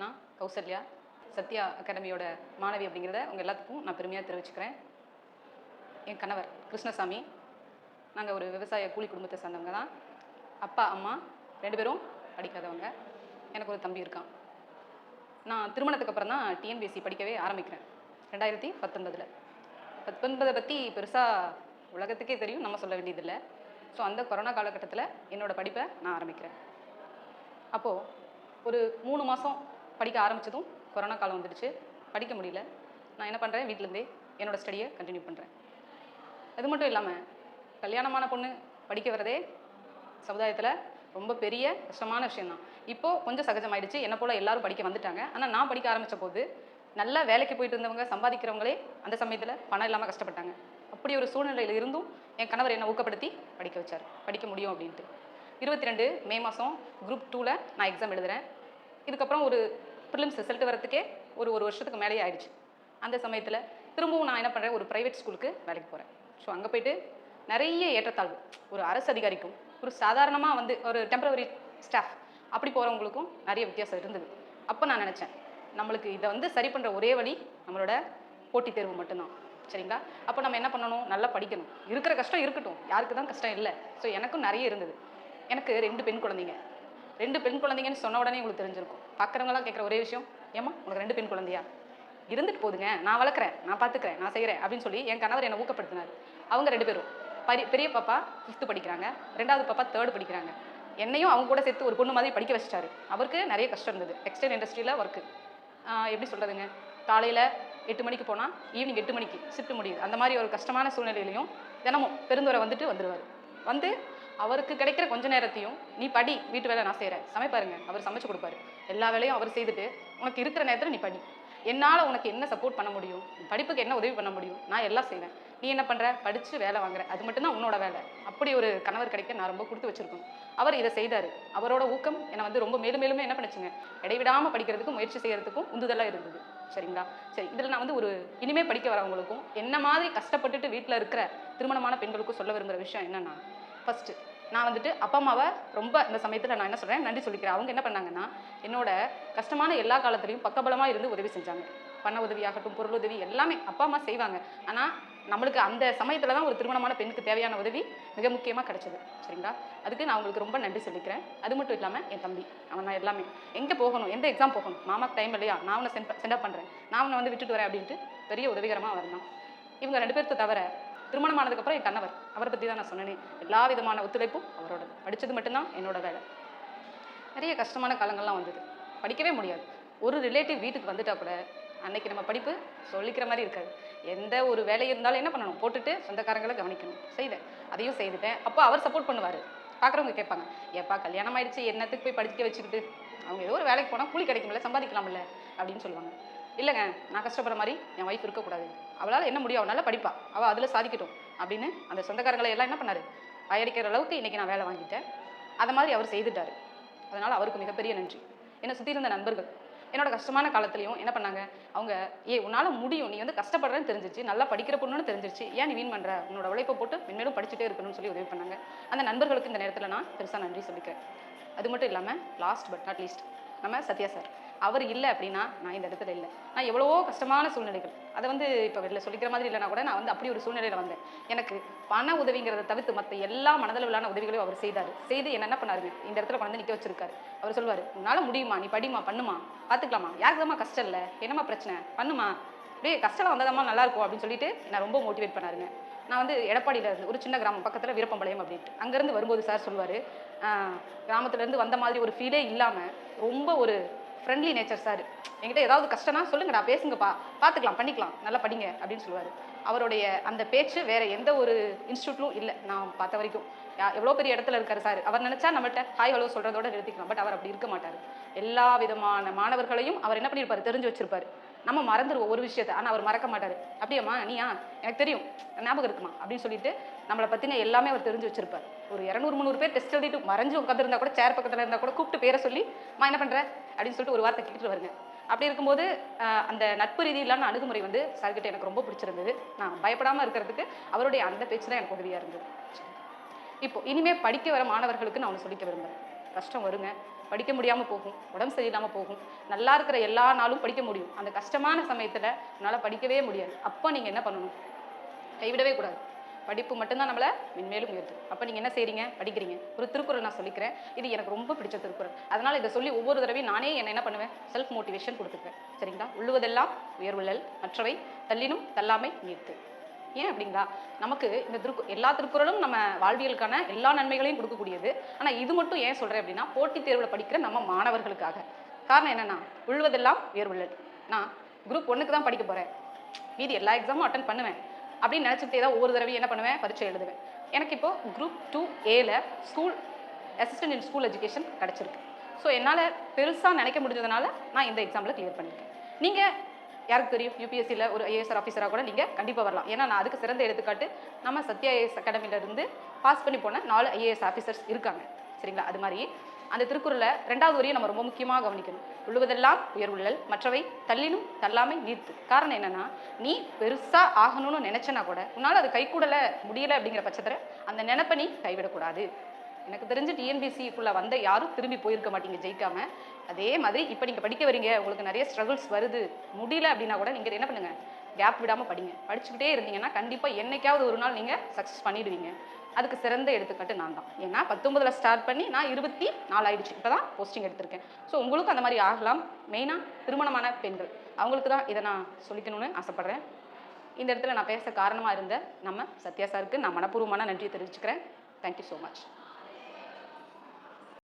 நான் கௌசல்யா சத்யா அகாடமியோட மாணவி அப்படிங்கிறத உங்கள் எல்லாத்துக்கும் நான் பெருமையாக தெரிவிச்சுக்கிறேன். என் கணவர் கிருஷ்ணசாமி. நாங்கள் ஒரு விவசாய கூலி குடும்பத்தை சேர்ந்தவங்க தான். அப்பா அம்மா ரெண்டு பேரும் படிக்காதவங்க. எனக்கு ஒரு தம்பி இருக்கான். நான் திருமணத்துக்கு அப்புறம் தான் டிஎன்பிஎஸ்சி படிக்கவே ஆரம்பிக்கிறேன். ரெண்டாயிரத்தி பத்தொன்பதில். பத்தொன்பதை பற்றி பெருசாக உலகத்துக்கே தெரியும் நம்ம சொல்ல வேண்டியதில்லை. ஸோ அந்த கொரோனா காலகட்டத்தில் என்னோடய படிப்பை நான் ஆரம்பிக்கிறேன். அப்போது ஒரு மூணு மாதம் படிக்க ஆரம்பித்ததும் கொரோனா காலம் வந்துடுச்சு. படிக்க முடியல. நான் என்ன பண்ணுறேன் வீட்டிலேருந்தே என்னோடய ஸ்டடியை கண்டினியூ பண்ணுறேன் அது மட்டும் இல்லாமல் கல்யாணமான பொண்ணு படிக்க வரதே சமுதாயத்தில் ரொம்ப பெரிய கஷ்டமான விஷயம்தான். இப்போது கொஞ்சம் சகஜமாயிடுச்சு. என்னை போல் எல்லாரும் படிக்க வந்துட்டாங்க. ஆனால் நான் படிக்க ஆரம்பித்த போது நல்லா வேலைக்கு போயிட்டு இருந்தவங்க சம்பாதிக்கிறவங்களே அந்த சமயத்தில் பணம் இல்லாமல் கஷ்டப்பட்டாங்க. அப்படி ஒரு சூழ்நிலையில் இருந்தும் என் கணவர் என்னை ஊக்கப்படுத்தி படிக்க வச்சார். படிக்க முடியும் அப்படின்ட்டு. இருபத்தி ரெண்டு மே மாதம் குரூப் டூவில் நான் எக்ஸாம் எழுதுகிறேன் இதுக்கப்புறம் ஒரு ப்ரிலிம்ஸ் ரிசல்ட் வரத்துக்கே ஒரு ஒரு வருஷத்துக்கு மேலேயே ஆயிடுச்சு. அந்த சமயத்தில் திரும்பவும் நான் என்ன பண்ணுறேன் ஒரு ப்ரைவேட் ஸ்கூலுக்கு வேலைக்கு போகிறேன் ஸோ அங்கே போயிட்டு நிறைய ஏற்றத்தாழ்வு. ஒரு அரசு அதிகாரிக்கும் ஒரு சாதாரணமாக வந்து ஒரு டெம்பரவரி ஸ்டாஃப் அப்படி போகிறவங்களுக்கும் நிறைய வித்தியாசம் இருந்தது. அப்போ நான் நினச்சேன் நம்மளுக்கு இதை வந்து சரி பண்ணுற ஒரே வழி நம்மளோட போட்டித் தேர்வு மட்டும்தான். சரிங்களா? அப்போ நம்ம என்ன பண்ணணும்? நல்லா படிக்கணும். இருக்கிற கஷ்டம் இருக்கட்டும். யாருக்கு தான் கஷ்டம் இல்லை. ஸோ எனக்கும் நிறைய இருந்தது. எனக்கு ரெண்டு பெண் குழந்தைங்க. ரெண்டு பெண் குழந்தைங்கன்னு சொன்ன உடனே உங்களுக்கு தெரிஞ்சிருக்கும். பார்க்குறவங்களாம் கேட்குற ஒரே விஷயம் ஏம்மா உனக்கு ரெண்டு பெண் குழந்தையா? இருந்துட்டு போதுங்க நான் வளர்க்குறேன் நான் பார்த்துக்கிறேன் நான் செய்கிறேன் அப்படின்னு சொல்லி என் கணவர் என்னை ஊக்கப்படுத்தினார். அவங்க ரெண்டு பேரும் பரி பெரிய பாப்பா ஃபிஃப்த்து படிக்கிறாங்க ரெண்டாவது பாப்பா தேர்டு படிக்கிறாங்க. என்னையும் அவங்க கூட சேர்த்து ஒரு பொண்ணு மாதிரி படிக்க வச்சிட்டாரு. அவருக்கு நிறைய கஷ்டம் இருந்தது டெக்ஸ்டைல் இண்டஸ்ட்ரியில் ஒர்க்கு எப்படி சொல்கிறதுங்க காலையில் எட்டு மணிக்கு போனால் ஈவினிங் எட்டு மணிக்கு ஷிஃப்ட் முடியுது. அந்த மாதிரி ஒரு கஷ்டமான சூழ்நிலையிலையும் தினமும் பெருந்துரை வந்துட்டு வந்துடுவார் வந்து அவருக்கு கிடைக்கிற கொஞ்ச நேரத்தையும் நீ படி வீட்டு வேலை நான் செய்கிறேன் சமைப்பாருங்க. அவர் சமைச்சு கொடுப்பாரு. எல்லா வேலையும் அவர் செய்துட்டு உனக்கு இருக்கிற நேரத்தில் நீ படி. என்னால் உனக்கு என்ன சப்போர்ட் பண்ண முடியும்? படிப்புக்கு என்ன உதவி பண்ண முடியும்? நான் எல்லாம் செய்வேன். நீ என்ன பண்ணுற படித்து வேலை வாங்குற. அது மட்டும்தான் உன்னோட வேலை. அப்படி ஒரு கணவர் கிடைக்க நான் ரொம்ப கொடுத்து வச்சுருக்கோம் அவர் இதை செய்தார். அவரோட ஊக்கம் என்னை வந்து ரொம்ப மேலும் மேலுமே என்ன பண்ணுச்சுங்க? இடைவிடாமல் படிக்கிறதுக்கும் முயற்சி செய்கிறதுக்கும் உந்துதலாக இருந்தது. சரிங்களா? சரி இதில் நான் வந்து ஒரு இனிமே படிக்க வரவங்களுக்கும் என்ன மாதிரி கஷ்டப்பட்டுட்டு வீட்டில் இருக்கிற திருமணமான பெண்களுக்கும் சொல்ல விரும்புகிற விஷயம் என்னென்னா ஃபஸ்ட்டு நான் வந்துட்டு அப்பா அம்மாவை ரொம்ப இந்த சமயத்தில் நான் என்ன சொல்கிறேன் நன்றி சொல்லிக்கிறேன். அவங்க என்ன பண்ணாங்கன்னா என்னோட கஷ்டமான எல்லா காலத்துலையும் பக்கபலமாக இருந்து உதவி செஞ்சாங்க. பண உதவியாகட்டும் பொருள் உதவி எல்லாமே அப்பா அம்மா செய்வாங்க. ஆனால் நம்மளுக்கு அந்த சமயத்தில் தான் ஒரு திருமணமான பெண்ணுக்கு தேவையான உதவி மிக முக்கியமாக கிடைச்சது. சரிங்களா? அதுக்கு நான் உங்களுக்கு ரொம்ப நன்றி சொல்லிக்கிறேன். அது மட்டும் இல்லாமல் என் தம்பி அவன் நான் எல்லாமே. எங்கே போகணும்? எந்த எக்ஸாம் போகணும்? மாமாக்கு டைம் இல்லையா? நான் அவனை சென்ட் சென்டப் பண்ணுறேன் நான் அவனை வந்து விட்டுட்டு வரேன் அப்படின்ட்டு பெரிய உதவிகரமாக வரணும் இவங்க ரெண்டு பேர்த்த தவிர திருமணமானதுக்கப்புறம் என் கணவர். அவரை பற்றி தான் நான் சொன்னேன். எல்லா விதமான ஒத்துழைப்பும் அவரோட படித்தது மட்டும்தான் என்னோட வேலை. நிறைய கஷ்டமான காலங்கள்லாம் வந்தது. படிக்கவே முடியாது. ஒரு ரிலேட்டிவ் வீட்டுக்கு வந்துட்டா கூட அன்னைக்கு நம்ம படிப்பு சொல்லிக்கிற மாதிரி இருக்காது. எந்த ஒரு வேலை இருந்தாலும் என்ன பண்ணணும்? போட்டுட்டு சொந்தக்காரங்களை கவனிக்கணும். செய்தேன் அதையும் செய்துட்டேன். அப்போ அவர் சப்போர்ட் பண்ணுவார். பார்க்குறவங்க கேட்பாங்க ஏப்பா கல்யாணம் ஆயிடுச்சு. என்னத்துக்கு போய் படிக்க வச்சுக்கிட்டு? அவங்க ஏதோ ஒரு வேலைக்கு போனால் கூலி கிடைக்கும்ல சம்பாதிக்கலாம்ல அப்படின்னு சொல்லுவாங்க. இல்லைங்க நான் கஷ்டப்படுற மாதிரி என் ஒய்ஃப் இருக்கக்கூடாது. அவளால் என்ன முடியும்? அவனால படிப்பா. அவள் அதில் சாதிக்கட்டும் அப்படின்னு அந்த சொந்தக்காரங்களை எல்லாம் என்ன பண்ணார்? பயடிக்கிற அளவுக்கு இன்றைக்கி நான் வேலை வாங்கிட்டேன். அதை மாதிரி அவர் செய்துட்டாரு. அதனால் அவருக்கு மிகப்பெரிய நன்றி. என்னை சுற்றி இருந்த நண்பர்கள் என்னோட கஷ்டமான காலத்துலையும் என்ன பண்ணாங்க? அவங்க ஏ உன்னால் முடியும். நீ வந்து கஷ்டப்படுறேன்னு தெரிஞ்சிச்சு. நல்லா படிக்கிற பொண்ணுன்னு தெரிஞ்சிச்சு. ஏன் நீ வீண் பண்ணுற உன்னோட உழைப்பை போட்டு மென்மேலும் படிச்சுட்டே இருக்கணும்னு சொல்லி உதவி பண்ணாங்க. அந்த நண்பர்களுக்கு இந்த நேரத்தில் நான் பெருசாக நன்றி சொல்லிக்கிறேன். அது மட்டும் இல்லாமல் லாஸ்ட் பட் நாட் லீஸ்ட் நம்ம சத்யா சார் அவர் இல்லை அப்படின்னா நான் இந்த இடத்துல இல்லை. நான் எவ்வளவோ கஷ்டமான சூழ்நிலைகள். அதை வந்து இப்போ வெளில சொல்லிக்கிற மாதிரி இல்லைனா கூட நான் வந்து அப்படி ஒரு சூழ்நிலையில் வந்தேன். எனக்கு பண உதவிங்கிறத தவிர்த்து மற்ற எல்லா மனதளவிலான உதவிகளையும் அவர் செய்தார். செய்து என்ன என்ன பண்ணாருங்க இந்த இடத்துல கொண்டு நிற்க வச்சிருக்காரு. அவர் சொல்லுவார் உன்னால் முடியுமா? நீ படிமா பண்ணுமா? பார்த்துக்கலாமா யாருக்குதாம்மா கஷ்டம் இல்லை? என்னம்மா பிரச்சனை? பண்ணுமா? அப்படியே கஷ்டம் வந்ததாம்மா நல்லாயிருக்கும் அப்படின்னு சொல்லிட்டு நான் ரொம்ப மோட்டிவேட் பண்ணாருங்க. நான் வந்து எடப்பாடியில் இருந்து ஒரு சின்ன கிராமம் பக்கத்தில் வீரப்பம்பாளையம் அப்படின்ட்டு. அங்கேருந்து வரும்போது சார் சொல்லுவார் கிராமத்துலேருந்து வந்த மாதிரி ஒரு ஃபீலே இல்லாமல் ரொம்ப ஒரு ஃப்ரெண்ட்லி நேச்சர் சார் என்கிட்ட ஏதாவது கஷ்டம்னா சொல்லுங்கடா பேசுங்கப்பா. பார்த்துக்கலாம் பண்ணிக்கலாம். நல்லா படிங்க அப்படின்னு சொல்லுவார். அவருடைய அந்த பேச்சு வேற எந்த ஒரு இன்ஸ்டியூட்லும் இல்லை நான் பார்த்த வரைக்கும். எவ்வளோ பெரிய இடத்துல இருக்காரு சார் அவர் நினச்சா நம்மள்ட்ட ஹாய் ஹலோ சொல்கிறதோட நிறுத்திக்கலாம். பட் அவர் அப்படி இருக்க மாட்டார். எல்லா விதமான மாணவர்களையும் அவர் என்ன பண்ணியிருப்பார் தெரிஞ்சு வச்சிருப்பார். நம்ம மறந்துடுவோம் ஒரு விஷயத்த. ஆனால் அவர் மறக்க மாட்டார். அப்படியாம்மா நீயா? எனக்கு தெரியும். ஞாபகம் இருக்குமா? அப்படின்னு சொல்லிட்டு நம்மளை பற்றின எல்லாமே அவர் தெரிஞ்சு வச்சிருப்பார். ஒரு இரநூறு முந்நூறு பேர் டெஸ்ட் எழுதிட்டு மறைஞ்சு உட்காந்துருந்தா கூட சேர் பக்கத்தில் இருந்தால் கூட கூப்பிட்டு பேரை சொல்லி மா என்ன பண்ணுற அப்படின்னு சொல்லிட்டு ஒரு வார்த்தை கேட்டுட்டு வருங்க. அப்படி இருக்கும்போது அந்த நட்பு ரீதியிலான அணுகுமுறை வந்து சார்கிட்ட எனக்கு ரொம்ப பிடிச்சிருந்தது. நான் பயப்படாமல் இருக்கிறதுக்கு அவருடைய அந்த பேச்சு தான் எனக்கு உதவியாக இருந்தது. இப்போ இனிமேல் படிக்க வர மாணவர்களுக்கு நான் ஒன்று சொல்லிக்க விரும்புகிறேன் கஷ்டம் வருங்க. படிக்க முடியாமல் போகும். உடம்பு சரியில்லாமல் போகும். நல்லா இருக்கிற எல்லா நாளும் படிக்க முடியும். அந்த கஷ்டமான சமயத்தில் உன்னால் படிக்கவே முடியாது. அப்போ நீங்கள் என்ன பண்ணணும்? கைவிடவே கூடாது. படிப்பு மட்டும்தான் நம்மளை மென்மேலும் உயர்த்தும் அப்போ நீங்கள் என்ன செய்கிறீங்க படிக்கிறீங்க. ஒரு திருக்குறள் நான் சொல்லிக்கிறேன். இது எனக்கு ரொம்ப பிடிச்ச திருக்குறள். அதனால் இதை சொல்லி ஒவ்வொரு தடவையும் நானே என்ன என்ன பண்ணுவேன்? செல்ஃப் மோட்டிவேஷன் கொடுத்துக்குவேன். சரிங்களா? உள்ளுவதெல்லாம் உயர்வுள்ளல் மற்றவை தள்ளினும் தள்ளாமை நீர்த்து. ஏன் அப்படிங்களா? நமக்கு இந்த திருக்கு எல்லா திருக்குறளும் நம்ம வாழ்வியலுக்கான எல்லா நன்மைகளையும் கொடுக்கக்கூடியது. ஆனால் இது மட்டும் ஏன் சொல்கிறேன் அப்படின்னா போட்டித் தேர்வில் படிக்கிற நம்ம மாணவர்களுக்காக. காரணம் என்னன்னா உள்வதெல்லாம் உயர்வுள்ளல். நான் குரூப் ஒன்றுக்கு தான் படிக்க போகிறேன் மீதி எல்லா எக்ஸாமும் அட்டன் பண்ணுவேன். அப்படின்னு நினச்சிக்கிட்டே தான் ஒவ்வொரு தடவையும் என்ன பண்ணுவேன்? பரீட்சை எழுதுவேன். எனக்கு இப்போது குரூப் டூ ஏல school assistant in school education கிடச்சிருக்கு. ஸோ என்னால் பெருசாக நினைக்க முடிஞ்சதுனால நான் இந்த எக்ஸாமில் கிளியர் பண்ணியிருக்கேன் நீங்கள் யாருக்கு தெரியும்? யூபிஎஸ்சியில் ஒரு ஐஏஎஸ் ஆஃபீஸராக கூட நீங்கள் கண்டிப்பாக வரலாம். ஏன்னா நான் அதுக்கு சிறந்த எடுத்துக்காட்டு நம்ம சத்யா ஐஏஎஸ் அகாடமியிலேருந்து பாஸ் பண்ணி போன நாலு ஐஏஎஸ் ஆஃபீஸர்ஸ் இருக்காங்க. சரிங்களா? அது மாதிரி அந்த திருக்குறளை ரெண்டாவது வரியை நம்ம ரொம்ப முக்கியமாக கவனிக்கணும். உள்ளுவதெல்லாம் உயர்வுள்ளல் மற்றவை தள்ளினும் தள்ளாமை நீர்த்து காரணம் என்னன்னா நீ பெருசாக ஆகணும்னு நினைச்சனா கூட உன்னால் அது கைக்கூடலை முடியலை அப்படிங்கிற பட்சத்தில் அந்த நினைப்பை நீ கைவிடக்கூடாது. எனக்கு தெரிஞ்சு டிஎன்பிசிக்குள்ளே வந்த யாரும் திரும்பி போயிருக்க மாட்டீங்க ஜெயிக்காம. அதே மாதிரி இப்போ நீங்கள் படிக்க வரீங்க உங்களுக்கு நிறைய ஸ்ட்ரகிள்ஸ் வருது முடியல அப்படின்னா கூட நீங்கள் என்ன பண்ணுங்க? கேப் விடாமல் படிங்க. படிச்சுக்கிட்டே இருந்தீங்கன்னா கண்டிப்பாக என்னைக்காவது ஒரு நாள் நீங்கள் சக்ஸஸ் பண்ணிடுவீங்க. அதுக்கு சிறந்த எடுத்துக்காட்டு நான் தான். ஏன்னா பத்தொம்பதில் ஸ்டார்ட் பண்ணி நான் இருபத்தி நாலு ஆயிடுச்சு. இப்போ தான் போஸ்டிங் எடுத்திருக்கேன். ஸோ உங்களுக்கும் அந்த மாதிரி ஆகலாம். மெயினாக திருமணமான பெண்கள். அவங்களுக்கு தான் இதை நான் சொல்லிக்கணும்னு ஆசைப்பட்றேன். இந்த இடத்துல நான் பேச காரணமாக இருந்த நம்ம சத்யா சாருக்கு நான் மனப்பூர்வமான நன்றியை தெரிவிச்சுக்கிறேன். Thank you so much